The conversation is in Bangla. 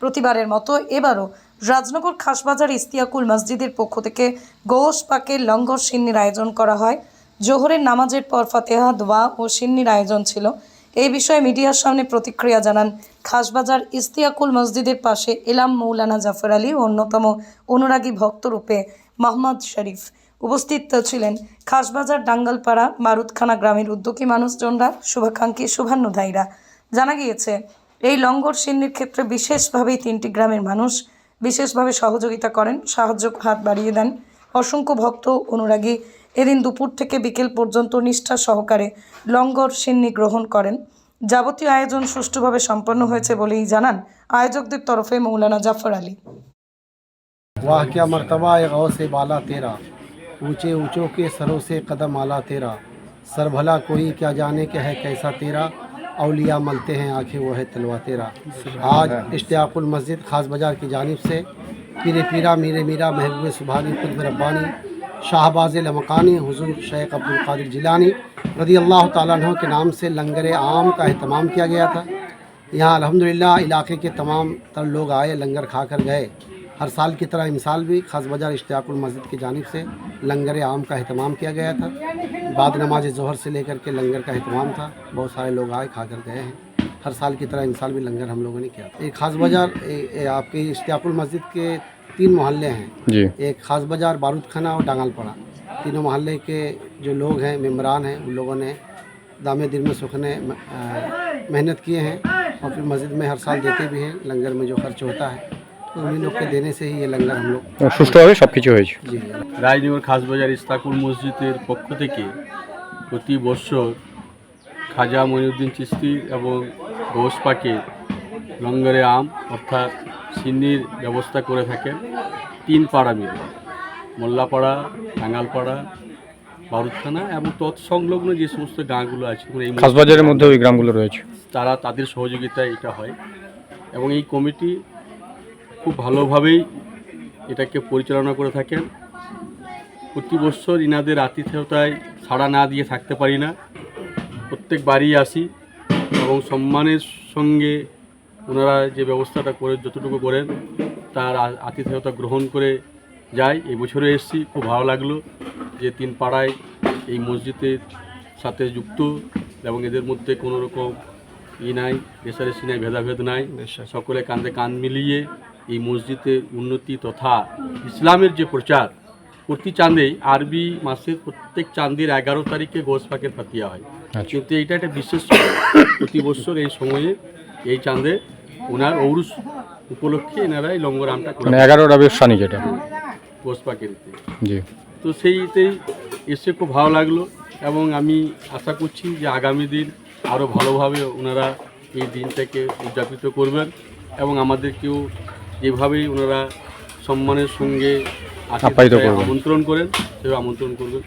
প্রতিবারের মতো এবারও রাজনগর খাসবাজার ইস্তিয়াকুল মসজিদের পক্ষ থেকে গোশ পাকের লঙ্গর সিন্নির আয়োজন করা হয়। জোহরের নামাজের পর ফাতেহা, দোয়া ও সিন্নির আয়োজন ছিল। এই বিষয়ে মিডিয়ার সামনে প্রতিক্রিয়া জানান খাসবাজার ইস্তিয়াকুল মসজিদের পাশে এলাম মৌলানা জাফর আলী অন্যতম অনুরাগী ভক্তরূপে মোহাম্মদ শরীফ উপস্থিত ছিলেন। খাসবাজার ডাঙ্গালপাড়া, মারুতখানা গ্রামের উদ্যোগী মানুষজনরা, শুভাকাঙ্ক্ষী শুভান্নধায়ীরা। জানা গিয়েছে এই লঙ্গর সিন্নির ক্ষেত্রে বিশেষভাবেই তিনটি গ্রামের মানুষ বিশেষভাবে সহযোগিতা করেন সাহায্য হাত বাড়িয়ে দেন অসংখ্য ভক্ত অনুরাগী এদিন দুপুর থেকে বিকেল পর্যন্ত নিষ্ঠা সহকারে লঙ্গর সিন্নি গ্রহণ করেন যাবতীয় আয়োজন সুষ্ঠুভাবে সম্পন্ন হয়েছে বলেই জানান আয়োজকদের তরফে মৌলানা জাফর আলী वाह क्या मर्तबा है गौ से बाला तेरा ऊंचे ऊंचों के सरों से कदम आला तेरा सर भला कोई क्या जाने के है कैसा तेरा अलिया मलते हैं, आँखें वो है तलवा तेरा। आज इश्तियाकुल मस्जिद खास बाज़ार की जानिब से पीरे पीरा, मीरे मीरा, महबूब सुबहानी, खुद रब्बानी, शाहबाज लमकानी, हुजूर शेख अब्दुल कादिर जिलानी रदी अल्लाह तु के नाम से लंगर आम का अहतमाम किया गया था। यहाँ अल्हम्दुलिल्लाह, इलाके के तमाम तर लोग आए, लंगर खाकर गए। हर साल की तरह मिसाल भी खास बाज़ार इश्तियाकुल मस्जिद की जानब से लंगर आम का अहतमाम किया गया था। बाद नमाज़ जहर से लेकर के लंगर का अहतमाम था। बहुत सारे लोग आए खाकर गए हैं। हर साल की तरह मिसाल भी लंगर हम लोगों ने किया था। एक खास बाज़ार आपके इश्तियाकुल मस्जिद के तीन मोहल्ले हैं। एक खास बाज़ार बारूद खाना और डांगलपड़ा। तीनों मोहल्ले के जो लोग हैं मेम्बरान हैं उन लोगों ने दामे दिल में सुखने मेहनत किए हैं और फिर मस्जिद में हर साल देते भी हैं। लंगर में जो खर्च होता है उन्हीं लोग के देने से ही ये लंगर हम लोग সুষ্ঠুভাবে সব কিছু হয়েছে जी রাজনগর খাসবাজার ইস্তাকুল মসজিদের পক্ষ থেকে প্রতি বছর খাজা মঈনুদ্দিন চিস্তি এবং ঘোষ পাকে লঙ্গরে আম অর্থাৎ সিন্নির ব্যবস্থা করে থাকেন তিন পাড়া মিলে মোল্লাপাড়া টাঙ্গালপাড়া বারুদখানা এবং তৎসংলগ্ন যে সমস্ত গাঁগুলো আছে মানে এই খাসবাজারের মধ্যে ওই গ্রামগুলো রয়েছে তারা তাদের সহযোগিতায় এটা হয় এবং এই কমিটি খুব ভালোভাবেই এটাকে পরিচালনা করে থাকেন। প্রতি বছর ইনাদের আতিথেয়তায় সাড়া না দিয়ে থাকতে পারি না। প্রত্যেক বাড়ি আসি এবং সম্মানের সঙ্গে ওনারা যে ব্যবস্থাটা করে যতটুকু করেন তার আতিথেয়তা গ্রহণ করে যায় এই বছরে এসেছি খুব ভালো লাগল যে তিন পাড়ায় এই মসজিদের সাথে যুক্ত এবং এদের মধ্যে কোনো রকম ই নাই রেশারেশি নাই ভেদাভেদ নাই। সকলে কাঁধে কান মিলিয়ে এই মসজিদের উন্নতি তথা ইসলামের যে প্রচার প্রতি চাঁদেই আরবি মাসের প্রত্যেক চাঁদের এগারো তারিখে গোস পাকের ফাতিয়া হয়। আচ্ছা। কিন্তু এইটা একটা বিশেষ প্রতি বছর এই সময়ে এই চাঁদে ওনার ঔরুস উপলক্ষে এনারা এই লঙ্গরামটা মানে এগারো রবির সানি যেটা। গোস পাকের জি। তো সেইতেই এসে খুব ভালো লাগল এবং আমি আশা করছি যে আগামী দিন আরও ভালোভাবে ওনারা এই দিনটাকে উদযাপিত করবেন এবং আমাদেরকেও যেভাবেই ওনারা সম্মানের সঙ্গে আপ্যায়িত করবেন। আমন্ত্রণ করেন সেভাবে আমন্ত্রণ করবেন